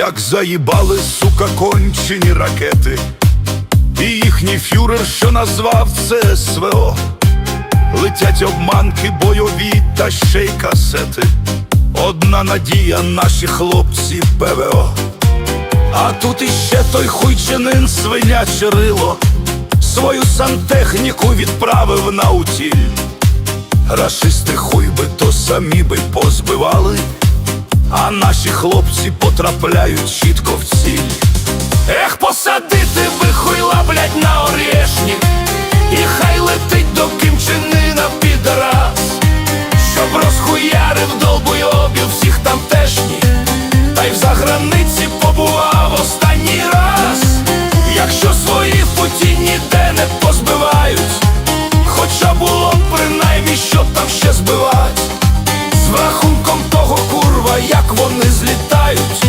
як заїбали, сука, кончені ракети, і їхній фюрер, що назвав це СВО. Летять обманки бойові та ще й касети. Одна надія, наші хлопці ПВО. А тут іще той хуйчинин свиняче рило Свою сантехніку відправив на утіль Рашисти хуй би то самі би позбивали Наші хлопці потрапляють чітко в ціль як вони злітають.